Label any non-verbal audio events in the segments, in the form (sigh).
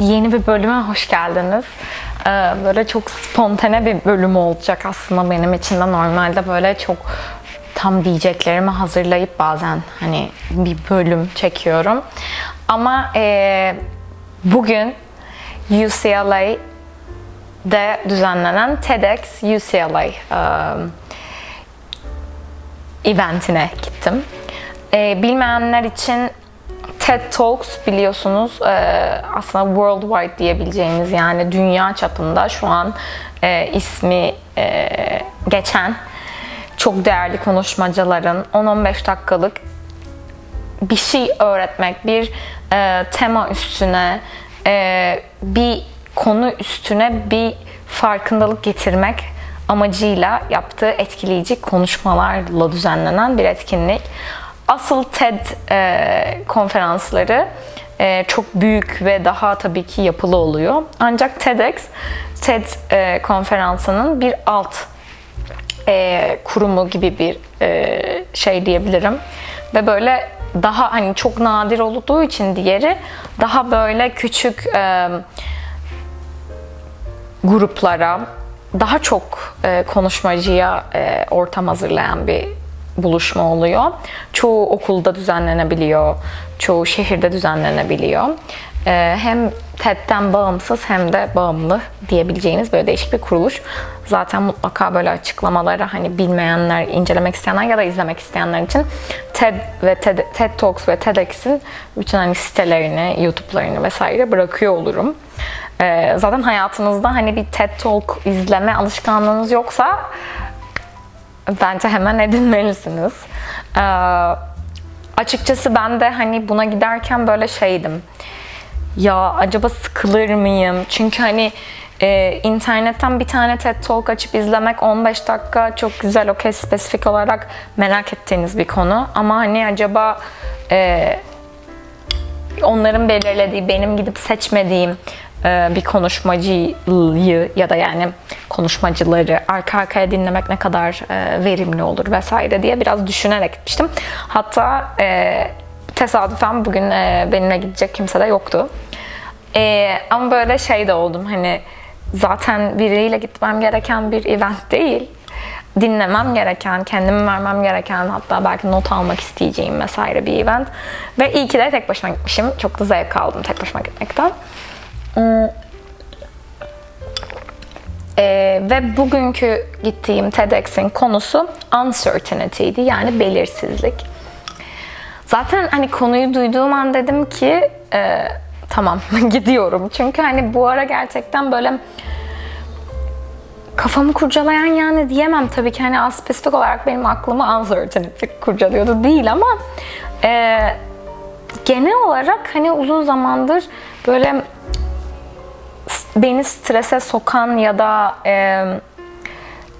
Yeni bir bölüme hoş geldiniz. Ee, Böyle çok spontane bir bölüm olacak aslında benim için de normalde böyle çok tam diyeceklerimi hazırlayıp bazen hani bir bölüm çekiyorum. Ama e, bugün UCLA'de düzenlenen TEDx UCLA e, eventine gittim. Ee, bilmeyenler için TED Talks biliyorsunuz e, aslında worldwide diyebileceğimiz yani dünya çapında şu an e, ismi e, geçen çok değerli konuşmacıların 10-15 dakikalık bir şey öğretmek, bir tema üstüne, bir konu üstüne bir farkındalık getirmek amacıyla yaptığı etkileyici konuşmalarla düzenlenen bir etkinlik. Asıl TED e, konferansları e, çok büyük ve daha tabii ki yapılı oluyor. Ancak TEDx, TED e, konferansının bir alt e, kurumu gibi bir e, şey diyebilirim. Ve böyle daha hani çok nadir olduğu için diğeri daha böyle küçük e, gruplara daha çok e, konuşmacıya e, ortam hazırlayan bir buluşma oluyor. Çoğu okulda düzenlenebiliyor, çoğu şehirde düzenlenebiliyor. E, hem TED'den bağımsız hem de bağımlı diyebileceğiniz böyle değişik bir kuruluş. Zaten mutlaka böyle açıklamaları hani bilmeyenler, incelemek isteyenler ya da izlemek isteyenler için TED ve TED, TED Talks ve TEDx'in bütün hani sitelerini, YouTube'larını vesaire bırakıyor olurum. Ee, zaten hayatınızda hani bir TED Talk izleme alışkanlığınız yoksa bence hemen edinmelisiniz. Ee, açıkçası ben de hani buna giderken böyle şeydim. Ya acaba sıkılır mıyım? Çünkü hani e, internetten bir tane TED Talk açıp izlemek 15 dakika çok güzel, okey spesifik olarak merak ettiğiniz bir konu. Ama hani acaba e, onların belirlediği, benim gidip seçmediğim bir konuşmacıyı ya da yani konuşmacıları arka arkaya dinlemek ne kadar e, verimli olur vesaire diye biraz düşünerek gitmiştim. Hatta e, tesadüfen bugün e, benimle gidecek kimse de yoktu. Ama böyle şey de oldum hani zaten biriyle gitmem gereken bir event değil dinlemem gereken, kendimi vermem gereken hatta belki not almak isteyeceğim vesaire bir event. Ve iyi ki de tek başıma gitmişim. Çok da zevk aldım tek başıma gitmekten. Ee, ve bugünkü gittiğim TEDx'in konusu uncertainty'di yani belirsizlik. Zaten hani konuyu duyduğum an dedim ki e, tamam (laughs) gidiyorum. Çünkü hani bu ara gerçekten böyle kafamı kurcalayan yani diyemem tabii ki hani az spesifik olarak benim aklımı uncertainty kurcalıyordu değil ama e, genel olarak hani uzun zamandır böyle beni strese sokan ya da e,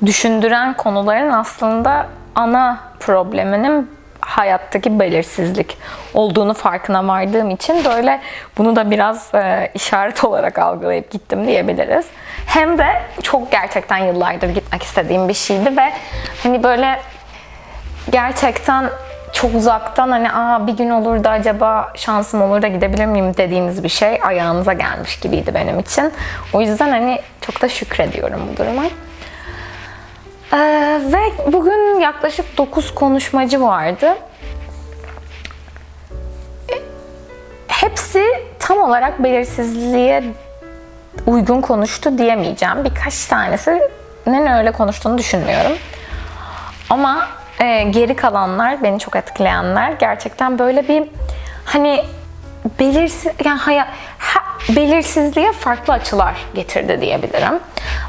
düşündüren konuların aslında ana probleminin hayattaki belirsizlik olduğunu farkına vardığım için böyle bunu da biraz e, işaret olarak algılayıp gittim diyebiliriz. Hem de çok gerçekten yıllardır gitmek istediğim bir şeydi ve hani böyle gerçekten çok uzaktan hani aa bir gün olur da acaba şansım olur da gidebilir miyim dediğiniz bir şey ayağınıza gelmiş gibiydi benim için. O yüzden hani çok da şükrediyorum bu duruma. Ee, ve bugün yaklaşık 9 konuşmacı vardı. Hepsi tam olarak belirsizliğe uygun konuştu diyemeyeceğim. Birkaç tanesinin öyle konuştuğunu düşünmüyorum. Ama e, geri kalanlar, beni çok etkileyenler gerçekten böyle bir hani belirsiz yani haya, ha, belirsizliğe farklı açılar getirdi diyebilirim.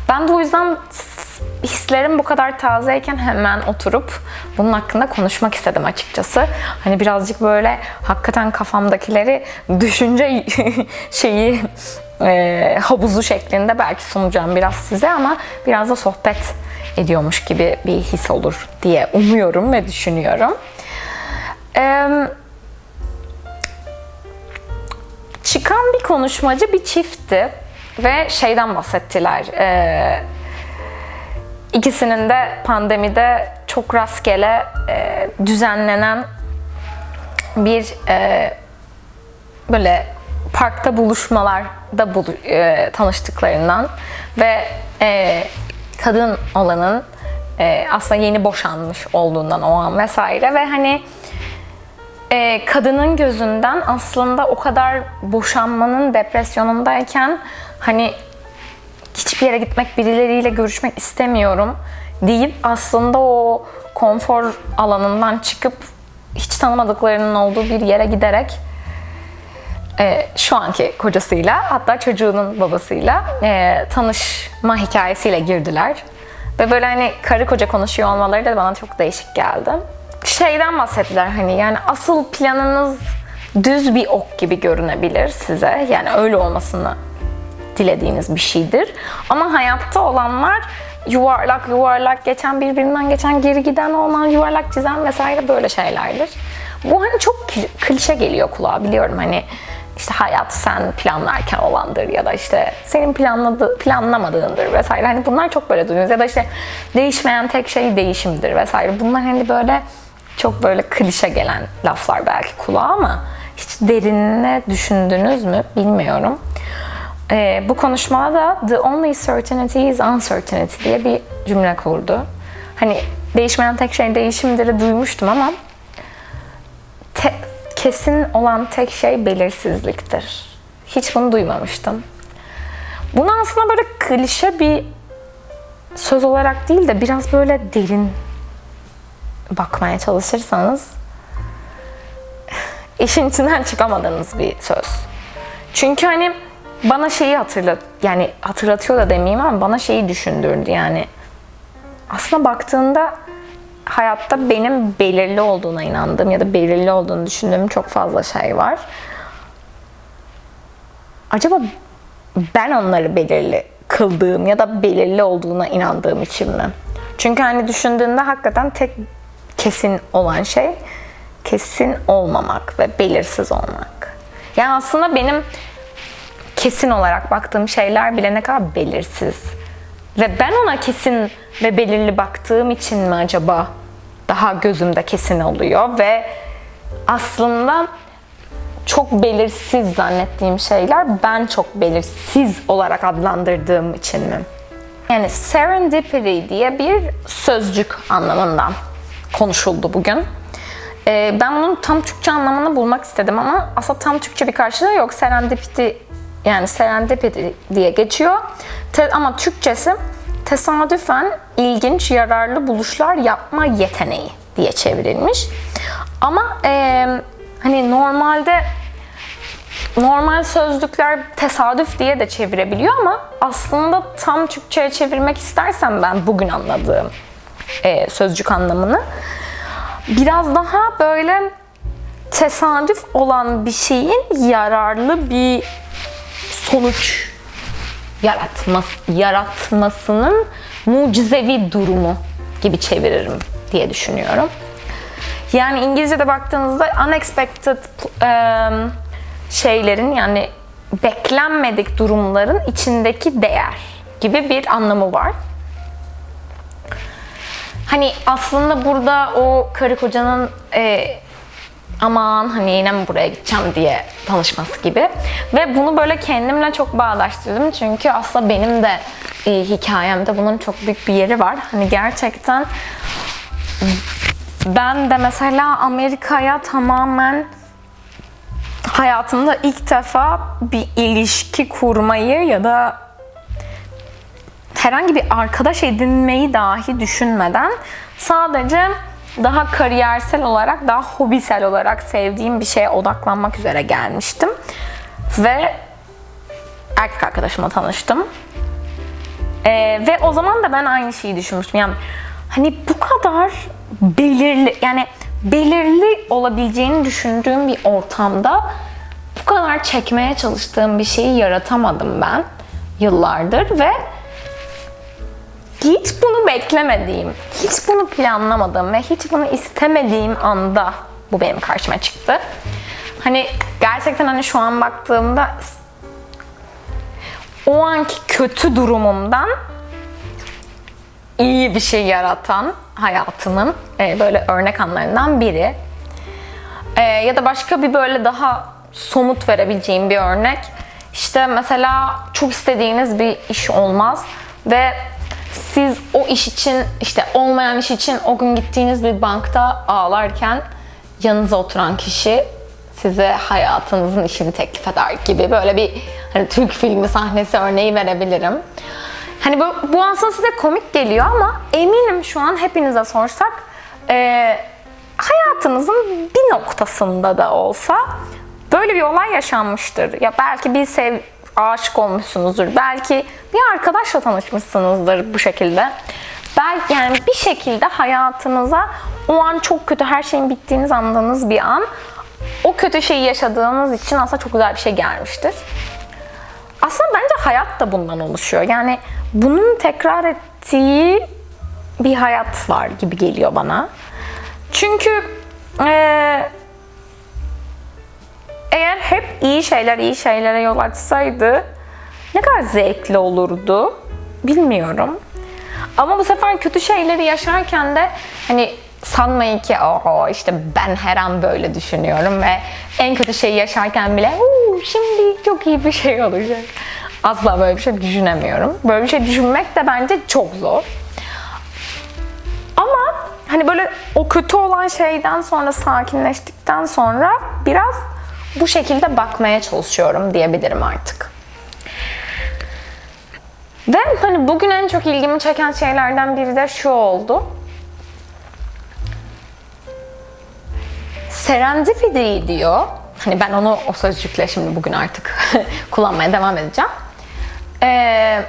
Ben de o yüzden hislerim bu kadar tazeyken hemen oturup bunun hakkında konuşmak istedim açıkçası. Hani birazcık böyle hakikaten kafamdakileri düşünce (laughs) şeyi e, havuzu şeklinde belki sunacağım biraz size ama biraz da sohbet ediyormuş gibi bir his olur diye umuyorum ve düşünüyorum. Eee çıkan bir konuşmacı bir çiftti ve şeyden bahsettiler. Ee, ikisinin de pandemide çok rastgele e, düzenlenen bir e, böyle parkta buluşmalar da bulu, e, tanıştıklarından ve e, kadın olanın e, aslında yeni boşanmış olduğundan o an vesaire ve hani e, kadının gözünden aslında o kadar boşanmanın depresyonundayken hani hiçbir yere gitmek, birileriyle görüşmek istemiyorum deyip aslında o konfor alanından çıkıp hiç tanımadıklarının olduğu bir yere giderek e, şu anki kocasıyla hatta çocuğunun babasıyla e, tanışma hikayesiyle girdiler. Ve böyle hani karı koca konuşuyor olmaları da bana çok değişik geldi. Şeyden bahsettiler hani yani asıl planınız düz bir ok gibi görünebilir size. Yani öyle olmasını dilediğiniz bir şeydir. Ama hayatta olanlar yuvarlak yuvarlak geçen birbirinden geçen geri giden olan yuvarlak çizen vesaire böyle şeylerdir. Bu hani çok kli- klişe geliyor kulağa biliyorum hani işte hayat sen planlarken olandır ya da işte senin planladı, planlamadığındır vesaire. Hani bunlar çok böyle duyuyoruz ya da işte değişmeyen tek şey değişimdir vesaire. Bunlar hani böyle çok böyle klişe gelen laflar belki kulağa ama hiç derinine düşündünüz mü bilmiyorum. Ee, bu konuşmada da the only certainty is uncertainty diye bir cümle kurdu. Hani değişmeyen tek şey değişimdir duymuştum ama kesin olan tek şey belirsizliktir. Hiç bunu duymamıştım. Bunu aslında böyle klişe bir söz olarak değil de biraz böyle derin bakmaya çalışırsanız (laughs) işin içinden çıkamadığınız bir söz. Çünkü hani bana şeyi hatırlat yani hatırlatıyor da demeyeyim ama bana şeyi düşündürdü yani. Aslında baktığında hayatta benim belirli olduğuna inandığım ya da belirli olduğunu düşündüğüm çok fazla şey var. Acaba ben onları belirli kıldığım ya da belirli olduğuna inandığım için mi? Çünkü hani düşündüğünde hakikaten tek kesin olan şey kesin olmamak ve belirsiz olmak. Yani aslında benim kesin olarak baktığım şeyler bile ne kadar belirsiz. Ve ben ona kesin ve belirli baktığım için mi acaba daha gözümde kesin oluyor ve aslında çok belirsiz zannettiğim şeyler ben çok belirsiz olarak adlandırdığım için mi? Yani serendipity diye bir sözcük anlamından konuşuldu bugün. Ee, ben bunun tam Türkçe anlamını bulmak istedim ama aslında tam Türkçe bir karşılığı yok. Serendipity yani serendipity diye geçiyor. Ama Türkçesi tesadüfen ilginç, yararlı buluşlar yapma yeteneği diye çevrilmiş. Ama e, hani normalde normal sözlükler tesadüf diye de çevirebiliyor ama aslında tam Türkçe'ye çevirmek istersem ben bugün anladığım e, sözcük anlamını biraz daha böyle tesadüf olan bir şeyin yararlı bir sonuç yaratması, yaratmasının mucizevi durumu gibi çeviririm diye düşünüyorum. Yani İngilizce'de baktığınızda unexpected em, şeylerin yani beklenmedik durumların içindeki değer gibi bir anlamı var. Hani aslında burada o karı kocanın e, aman hani yine mi buraya gideceğim diye tanışması gibi. Ve bunu böyle kendimle çok bağdaştırdım. Çünkü aslında benim de e, hikayemde bunun çok büyük bir yeri var. Hani gerçekten ben de mesela Amerika'ya tamamen hayatımda ilk defa bir ilişki kurmayı ya da herhangi bir arkadaş edinmeyi dahi düşünmeden sadece daha kariyersel olarak, daha hobisel olarak sevdiğim bir şeye odaklanmak üzere gelmiştim. Ve erkek arkadaşımla tanıştım. Ee, ve o zaman da ben aynı şeyi düşünmüştüm. Yani hani bu kadar belirli, yani belirli olabileceğini düşündüğüm bir ortamda bu kadar çekmeye çalıştığım bir şeyi yaratamadım ben yıllardır ve hiç bunu beklemediğim, hiç bunu planlamadığım ve hiç bunu istemediğim anda bu benim karşıma çıktı. Hani gerçekten hani şu an baktığımda o anki kötü durumumdan iyi bir şey yaratan hayatımın e, böyle örnek anlarından biri. E, ya da başka bir böyle daha somut verebileceğim bir örnek. işte mesela çok istediğiniz bir iş olmaz ve siz o iş için işte olmayan iş için o gün gittiğiniz bir bankta ağlarken yanınıza oturan kişi size hayatınızın işini teklif eder gibi böyle bir hani Türk filmi sahnesi örneği verebilirim. Hani bu, bu aslında size komik geliyor ama eminim şu an hepinize sorsak eee, hayatınızın bir noktasında da olsa böyle bir olay yaşanmıştır. Ya belki bir sev aşık olmuşsunuzdur. Belki bir arkadaşla tanışmışsınızdır bu şekilde. Belki yani bir şekilde hayatınıza o an çok kötü her şeyin bittiğini anladığınız bir an o kötü şeyi yaşadığınız için aslında çok güzel bir şey gelmiştir. Aslında bence hayat da bundan oluşuyor. Yani bunun tekrar ettiği bir hayat var gibi geliyor bana. Çünkü eee, eğer hep iyi şeyler iyi şeylere yol açsaydı ne kadar zevkli olurdu bilmiyorum. Ama bu sefer kötü şeyleri yaşarken de hani sanmayın ki oho işte ben her an böyle düşünüyorum ve en kötü şeyi yaşarken bile "Uuu, şimdi çok iyi bir şey olacak. Asla böyle bir şey düşünemiyorum. Böyle bir şey düşünmek de bence çok zor. Ama hani böyle o kötü olan şeyden sonra sakinleştikten sonra biraz bu şekilde bakmaya çalışıyorum diyebilirim artık. Ve hani bugün en çok ilgimi çeken şeylerden biri de şu oldu. Serendipity diyor. Hani ben onu o sözcükle şimdi bugün artık (laughs) kullanmaya devam edeceğim. Ee,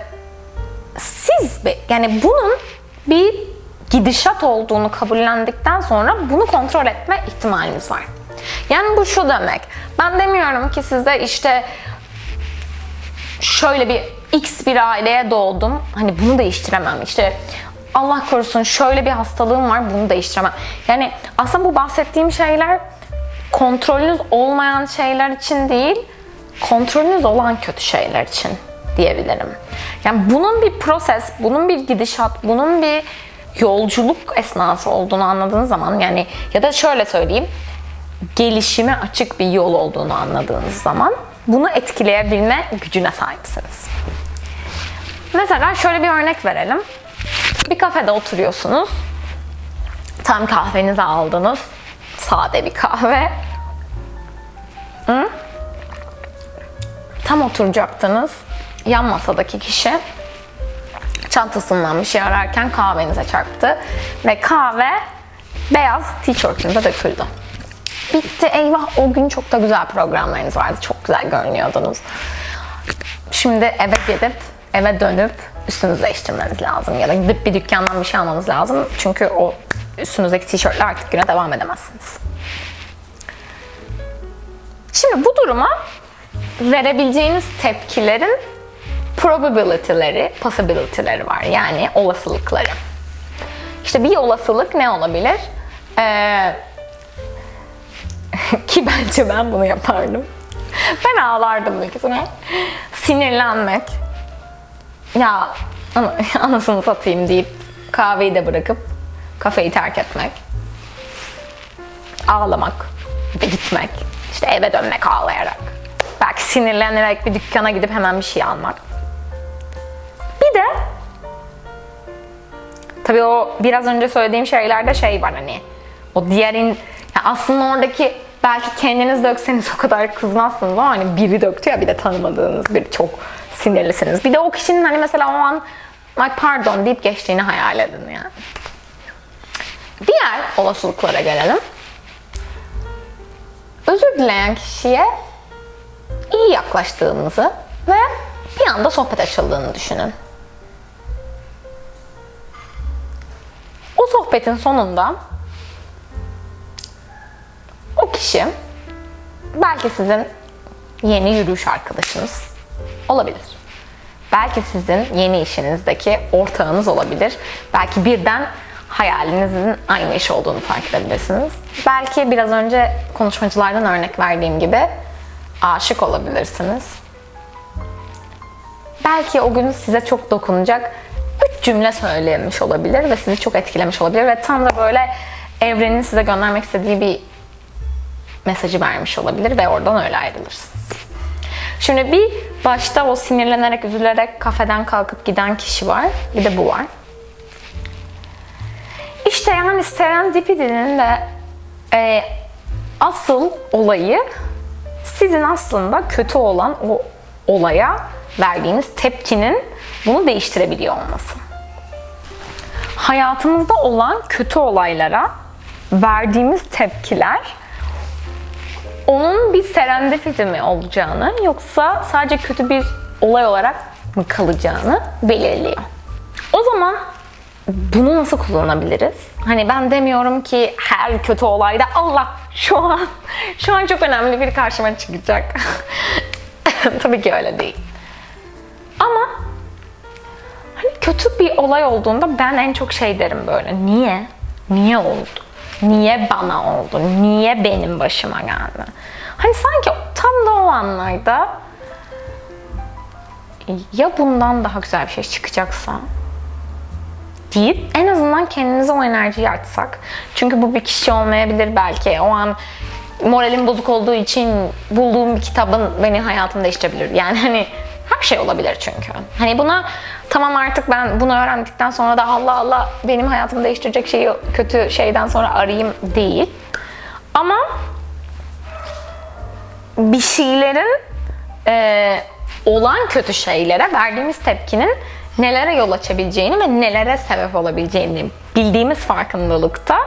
siz yani bunun bir gidişat olduğunu kabullendikten sonra bunu kontrol etme ihtimaliniz var. Yani bu şu demek. Ben demiyorum ki size işte şöyle bir X bir aileye doğdum. Hani bunu değiştiremem. İşte Allah korusun şöyle bir hastalığım var bunu değiştiremem. Yani aslında bu bahsettiğim şeyler kontrolünüz olmayan şeyler için değil, kontrolünüz olan kötü şeyler için diyebilirim. Yani bunun bir proses, bunun bir gidişat, bunun bir yolculuk esnası olduğunu anladığınız zaman yani ya da şöyle söyleyeyim gelişime açık bir yol olduğunu anladığınız zaman bunu etkileyebilme gücüne sahipsiniz. Mesela şöyle bir örnek verelim. Bir kafede oturuyorsunuz. Tam kahvenizi aldınız. Sade bir kahve. Hı? Tam oturacaktınız. Yan masadaki kişi çantasından bir şey ararken kahvenize çarptı. Ve kahve beyaz tişörtünüze döküldü. Bitti eyvah o gün çok da güzel programlarınız vardı. Çok güzel görünüyordunuz. Şimdi eve gidip eve dönüp üstünüzü değiştirmeniz lazım. Ya da gidip bir dükkandan bir şey almanız lazım. Çünkü o üstünüzdeki tişörtle artık güne devam edemezsiniz. Şimdi bu duruma verebileceğiniz tepkilerin probability'leri, possibility'leri var. Yani olasılıkları. İşte bir olasılık ne olabilir? Ee, (laughs) ki bence ben bunu yapardım. Ben ağlardım büyük. Sinirlenmek. Ya ana- (laughs) anasını satayım deyip kahveyi de bırakıp kafeyi terk etmek. Ağlamak ve gitmek. İşte eve dönmek ağlayarak. Belki sinirlenerek bir dükkana gidip hemen bir şey almak. Bir de Tabii o biraz önce söylediğim şeylerde şey var hani o diğerin aslında oradaki belki kendiniz dökseniz o kadar kızmazsınız ama hani biri döktü ya bir de tanımadığınız biri çok sinirlisiniz. Bir de o kişinin hani mesela o an ay pardon deyip geçtiğini hayal edin yani. Diğer olasılıklara gelelim. Özür dileyen kişiye iyi yaklaştığınızı ve bir anda sohbet açıldığını düşünün. O sohbetin sonunda o kişi belki sizin yeni yürüyüş arkadaşınız olabilir. Belki sizin yeni işinizdeki ortağınız olabilir. Belki birden hayalinizin aynı iş olduğunu fark edebilirsiniz. Belki biraz önce konuşmacılardan örnek verdiğim gibi aşık olabilirsiniz. Belki o gün size çok dokunacak üç cümle söylemiş olabilir ve sizi çok etkilemiş olabilir ve tam da böyle evrenin size göndermek istediği bir mesajı vermiş olabilir ve oradan öyle ayrılırsınız. Şimdi bir başta o sinirlenerek, üzülerek kafeden kalkıp giden kişi var. Bir de bu var. İşte yani serendipity'nin de e, asıl olayı sizin aslında kötü olan o olaya verdiğiniz tepkinin bunu değiştirebiliyor olması. Hayatımızda olan kötü olaylara verdiğimiz tepkiler onun bir serendipity mi olacağını yoksa sadece kötü bir olay olarak mı kalacağını belirliyor. O zaman bunu nasıl kullanabiliriz? Hani ben demiyorum ki her kötü olayda Allah şu an şu an çok önemli bir karşıma çıkacak. (laughs) Tabii ki öyle değil. Ama hani kötü bir olay olduğunda ben en çok şey derim böyle. Niye? Niye oldu? Niye bana oldu? Niye benim başıma geldi? Hani sanki tam da o anlarda ya bundan daha güzel bir şey çıkacaksa deyip en azından kendimize o enerjiyi açsak. Çünkü bu bir kişi olmayabilir belki. O an moralim bozuk olduğu için bulduğum bir kitabın beni hayatımı değiştirebilir. Yani hani her şey olabilir çünkü. Hani buna tamam artık ben bunu öğrendikten sonra da Allah Allah benim hayatımı değiştirecek şeyi kötü şeyden sonra arayayım değil. Ama bir şeylerin e, olan kötü şeylere verdiğimiz tepkinin nelere yol açabileceğini ve nelere sebep olabileceğini bildiğimiz farkındalıkta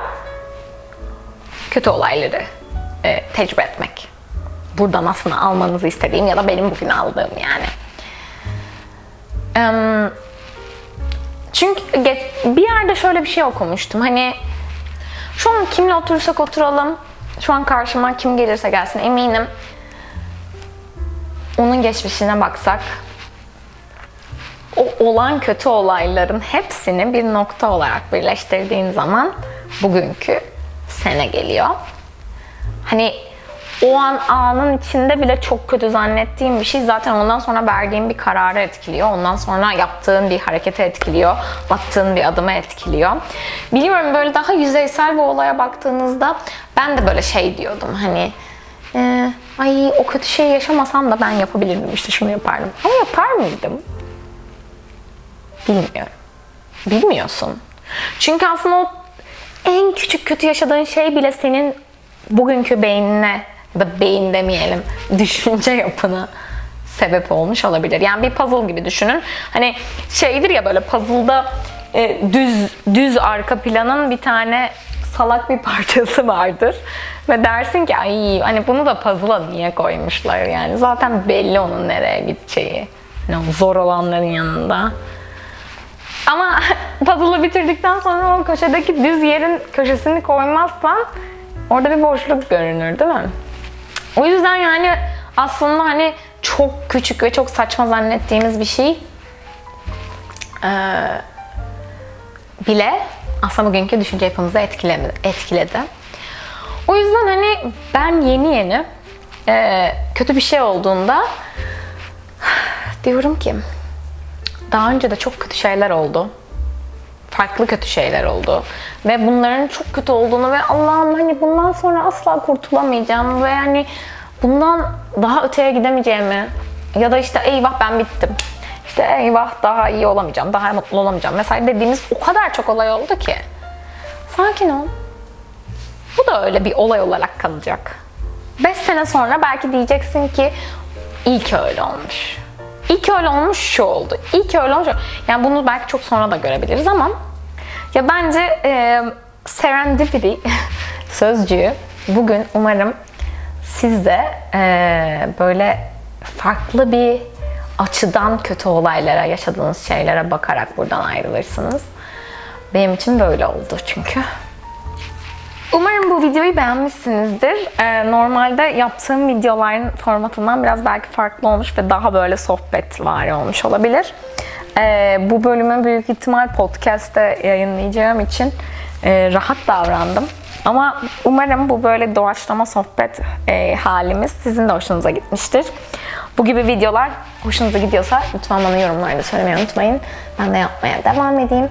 kötü olayları e, tecrübe etmek. Buradan aslında almanızı istediğim ya da benim bugün aldığım yani. Çünkü bir yerde şöyle bir şey okumuştum. Hani şu an kimle oturursak oturalım, şu an karşıma kim gelirse gelsin eminim onun geçmişine baksak o olan kötü olayların hepsini bir nokta olarak birleştirdiğin zaman bugünkü sene geliyor. Hani o an anın içinde bile çok kötü zannettiğim bir şey zaten ondan sonra verdiğin bir kararı etkiliyor. Ondan sonra yaptığın bir harekete etkiliyor. Attığın bir adıma etkiliyor. Biliyorum böyle daha yüzeysel bir olaya baktığınızda ben de böyle şey diyordum hani e, ay o kötü şeyi yaşamasam da ben yapabilirdim işte şunu yapardım. Ama yapar mıydım? Bilmiyorum. Bilmiyorsun. Çünkü aslında o en küçük kötü yaşadığın şey bile senin bugünkü beynine ya da beyin demeyelim (laughs) düşünce yapına sebep olmuş olabilir. Yani bir puzzle gibi düşünün. Hani şeydir ya böyle puzzle'da e, düz düz arka planın bir tane salak bir (laughs) parçası vardır. Ve dersin ki ay hani bunu da puzzle'a niye koymuşlar yani. Zaten belli onun nereye gideceği. Yani zor olanların yanında. Ama (laughs) puzzle'ı bitirdikten sonra o köşedeki düz yerin köşesini koymazsan orada bir boşluk görünür değil mi? O yüzden yani aslında hani çok küçük ve çok saçma zannettiğimiz bir şey eee, bile aslında bugünkü düşünce yapımızı etkiledi. etkiledi. O yüzden hani ben yeni yeni eee, kötü bir şey olduğunda (sighs) diyorum ki daha önce de çok kötü şeyler oldu. Farklı kötü şeyler oldu. Ve bunların çok kötü olduğunu ve Allah'ım hani bundan sonra asla kurtulamayacağım ve yani bundan daha öteye gidemeyeceğimi ya da işte eyvah ben bittim. İşte eyvah daha iyi olamayacağım, daha mutlu olamayacağım vesaire dediğimiz o kadar çok olay oldu ki. Sakin ol. Bu da öyle bir olay olarak kalacak. 5 sene sonra belki diyeceksin ki iyi ki öyle olmuş. Ki öyle olmuş şu oldu. Ki öyle olmuş. Yani bunu belki çok sonra da görebiliriz ama ya bence e, serendipity (laughs) sözcüğü bugün umarım siz de e, böyle farklı bir açıdan kötü olaylara, yaşadığınız şeylere bakarak buradan ayrılırsınız. Benim için böyle oldu çünkü. Umarım bu videoyu beğenmişsinizdir. Ee, normalde yaptığım videoların formatından biraz belki farklı olmuş ve daha böyle sohbet var olmuş olabilir. Ee, bu bölümü büyük ihtimal podcast'te yayınlayacağım için e, rahat davrandım. Ama umarım bu böyle doğaçlama sohbet e, halimiz sizin de hoşunuza gitmiştir. Bu gibi videolar hoşunuza gidiyorsa lütfen bana yorumlarda söylemeyi unutmayın. Ben de yapmaya devam edeyim.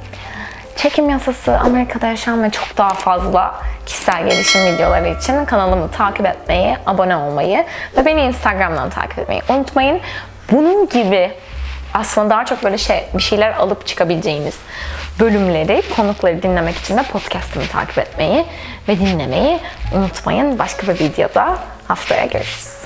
Çekim yasası Amerika'da yaşayan ve çok daha fazla kişisel gelişim videoları için kanalımı takip etmeyi, abone olmayı ve beni Instagram'dan takip etmeyi unutmayın. Bunun gibi aslında daha çok böyle şey bir şeyler alıp çıkabileceğiniz bölümleri, konukları dinlemek için de podcast'ımı takip etmeyi ve dinlemeyi unutmayın. Başka bir videoda haftaya görüşürüz.